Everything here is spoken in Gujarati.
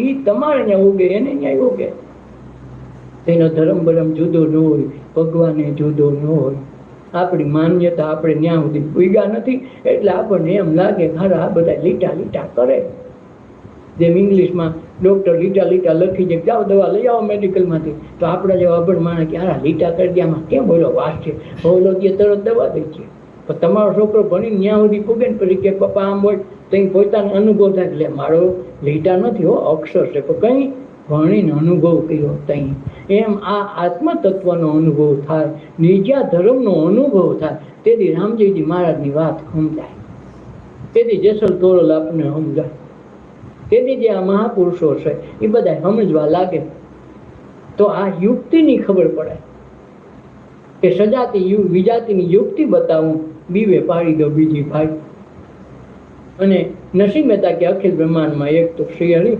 એ તમારે ત્યાં ઉગે, એને ત્યાં ઉગે? એનો ધર્મ બરમ જુદો ન હોય, ભગવાને જુદો ન હોય. આપણી માન્યતા આપણે ત્યાં સુધી પૂગ્યા નથી, એટલે આપણને એમ લાગે હારા, આ બધા લીટા લીટા કરે. જેમ ઇંગ્લિશમાં ડૉક્ટર લીટા લીટા લખી જાય જાઓ દવા લઈ આવો મેડિકલમાંથી. તો આપણા જેવા અભણ માણસ કે, હારા, લીટા કરી દે, આમાં કેમ બોલો વાસ છે? બોલો જે તરત દવા દઈ છે. પણ તમારો છોકરો ભણીને ત્યાં સુધી પૂગે ને પછી કે, પપ્પા, આમ હોય તો એ પોતાનો અનુભવ થાય. એટલે મારો લીટા નથી હો, અક્ષર છે. પણ કંઈ ભણીને અનુભવ કર્યો ત્યાં એમ આ આત્મતત્વનો અનુભવ થાય, નિજા ધર્મનો અનુભવ થાય. તેથી રામજીજી મહારાજની વાત સમજાય. તેથી જેસલ તોરલ આપણને સમજાય. તેથી જે આ મહાપુરુષો છે, એ બધા સમજવા લાગે. તો આ યુક્તિની ખબર પડે. કે સજાતી વિજાતિની યુક્તિ બતાવું, બીવે પાડી દો બીજી ભાઈ. અને નસીબ મહેતા કે અખિલ બ્રહ્માંડમાં એક તો શ્રી હરિ